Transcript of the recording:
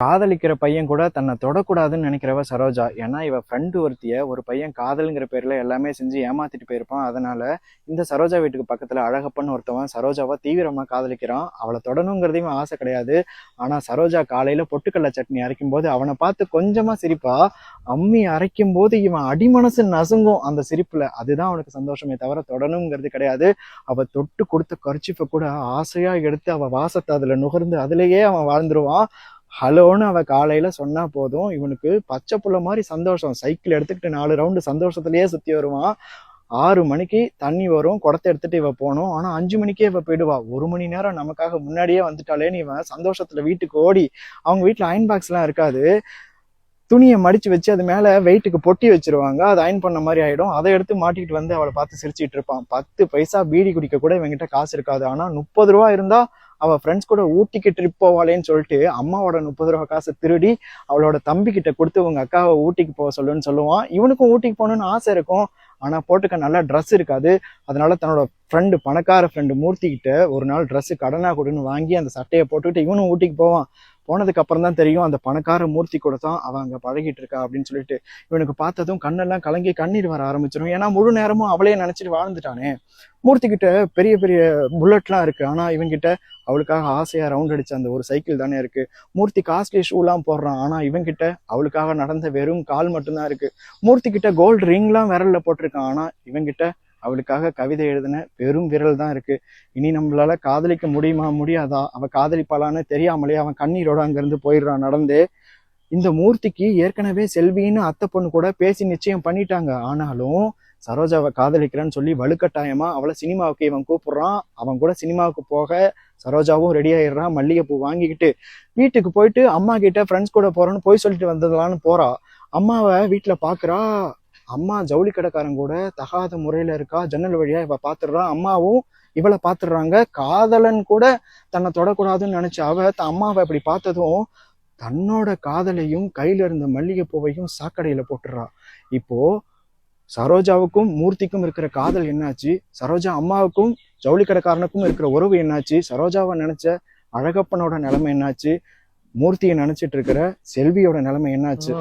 காதலிக்கிற பையன் கூட தன்னை தொடக்கூடாதுன்னு நினைக்கிறவ சரோஜா. ஏன்னா இவ ஃப்ரெண்டு ஒருத்திய ஒரு பையன் காதலுங்கிற பேர்ல எல்லாமே செஞ்சு ஏமாத்திட்டு போயிருப்பான். அதனால இந்த சரோஜா வீட்டுக்கு பக்கத்துல அழகப்பன்னு ஒருத்தவன் சரோஜாவை தீவிரமா காதலிக்கிறான். அவளை தொடணுங்கிறதையும் ஆசை கிடையாது. ஆனா சரோஜா காலையில பொட்டுக்கடலை சட்னி அரைக்கும் போது அவனை பார்த்து கொஞ்சமா சிரிப்பா அம்மி அரைக்கும் போது இவன் அடிமனசு நசுங்கும். அந்த சிரிப்புல அதுதான் அவனுக்கு சந்தோஷமே தவிர தொடணுங்கிறது கிடையாது. அவ தொட்டு கொடுத்த கர்ச்சிப்பை கூட ஆசையா எடுத்து அவ வாசத்தை அதுல நுகர்ந்து அதுலயே அவன் வாழ்ந்துருவான். ஹலோன்னு அவள் காலையில் சொன்னால் போதும். இவனுக்கு பச்சை புள்ள மாதிரி சந்தோஷம். சைக்கிள் எடுத்துக்கிட்டு நாலு ரவுண்டு சந்தோஷத்துலேயே சுற்றி வருவான். ஆறு மணிக்கு தண்ணி வரும். குடத்தை எடுத்துகிட்டு இவன் போகணும். ஆனால் அஞ்சு மணிக்கே இவள் போயிடுவா. ஒரு மணி நேரம் நமக்காக முன்னாடியே வந்துட்டாலேன்னு இவன் சந்தோஷத்தில் வீட்டுக்கு ஓடி அவங்க வீட்டில் அயன் பாக்ஸ்லாம் இருக்காது. துணியை மடிச்சு வச்சு அது மேலே வெயிட்டுக்கு பொட்டி வச்சிருவாங்க. அது அயன் பண்ண மாதிரி ஆகிடும் அதை எடுத்து மாட்டிக்கிட்டு வந்து அவளை பார்த்து சிரிச்சிட்டு இருப்பான். பத்து பைசா பீடி குடிக்க கூட இவங்கிட்ட காசு இருக்காது. ஆனால் முப்பது ரூபா இருந்தால் அவள் ஃப்ரெண்ட்ஸ் கூட ஊட்டிக்கு ட்ரிப் போவாளேன்னு சொல்லிட்டு அம்மாவோட முப்பது ரூபா காசை திருடி அவளோட தம்பிக்கிட்ட கொடுத்து உங்க அக்காவை ஊட்டிக்கு போக சொல்லுன்னு சொல்லுவான். இவனுக்கும் ஊட்டிக்கு போகணும்னு ஆசை இருக்கும். ஆனால் போட்டுக்க நல்லா ட்ரெஸ் இருக்காது. அதனால தன்னோட ஃப்ரெண்டு பணக்கார ஃப்ரெண்டு மூர்த்திக்கிட்ட ஒரு நாள் ட்ரெஸ்ஸு கடனாக கொடுன்னு வாங்கி அந்த சட்டையை போட்டுக்கிட்டு இவனும் ஊட்டிக்கு போவான். போனதுக்கு அப்புறம் தான் தெரியும் அந்த பணக்கார மூர்த்தி கூட தான் அவன் அங்கே பழகிட்டு இருக்கா அப்படின்னு சொல்லிட்டு இவனுக்கு பார்த்ததும் கண்ணெல்லாம் கலங்கி கண்ணீர் வர ஆரம்பிச்சிடும் ஏன்னா முழு நேரமும் அவளே நினைச்சிட்டு வாழ்ந்துட்டானே. மூர்த்தி கிட்ட பெரிய பெரிய புல்லட்லாம் இருக்கு. ஆனா இவன்கிட்ட அவளுக்காக ஆசையா ரவுண்ட் அடிச்ச அந்த ஒரு சைக்கிள் தானே இருக்கு. மூர்த்தி காஸ்ட்லி ஷூலாம் போடுறான். ஆனா இவன்கிட்ட அவளுக்காக நடந்த வெறும் கால் மட்டும்தான் இருக்கு. மூர்த்தி கிட்ட கோல்டு ரிங்லாம் விரல்ல போட்டிருக்கான். ஆனா இவன்கிட்ட அவளுக்காக கவிதை எழுதின பெரும் விரல் தான் இருக்கு. இனி நம்மளால காதலிக்க முடியுமா? முடியாதா? அவன் காதலிப்பாளான்னு தெரியாமலே அவன் கண்ணீரோட அங்கிருந்து போயிடுறான் நடந்தே. இந்த மூர்த்திக்கு ஏற்கனவே செல்வின்னு அத்தை பொண்ணு கூட பேசி நிச்சயம் பண்ணிட்டாங்க. ஆனாலும் சரோஜாவை காதலிக்கிறேன்னு சொல்லி வலுக்கட்டாயமா அவளை சினிமாவுக்கு இவன் கூப்பிடுறான். அவன் கூட சினிமாவுக்கு போக சரோஜாவும் ரெடி ஆயிடுறான். மல்லிகைப்பூ வாங்கிக்கிட்டு வீட்டுக்கு போயிட்டு அம்மா கிட்ட ஃப்ரெண்ட்ஸ் கூட போறேன்னு போய் சொல்லிட்டு வந்ததுலான்னு போறா. அம்மாவை வீட்டுல பாக்குறா. அம்மா ஜவுளி கடைக்காரன் கூட தகாத முறையில் இருக்கா? ஜன்னல் வழியாக இப்போ பாத்துடுறா. அம்மாவும் இவளை பார்த்துடுறாங்க காதலன் கூட தன்னை தொடக்கூடாதுன்னு நினச்சி அவ தன் அம்மாவை இப்படி பார்த்ததும் தன்னோட காதலையும் கையில் இருந்த மல்லிகைப்பூவையும் சாக்கடையில் போட்டுறா இப்போது சரோஜாவுக்கும் மூர்த்திக்கும் இருக்கிற காதல் என்னாச்சு? சரோஜா அம்மாவுக்கும் ஜவுளி கடைக்காரனுக்கும் இருக்கிற உறவு என்னாச்சு? சரோஜாவை நினச்ச அழகப்பனோட நிலைமை என்னாச்சு? மூர்த்தியை நினைச்சிட்டு இருக்கிற செல்வியோட நிலைமை என்னாச்சு?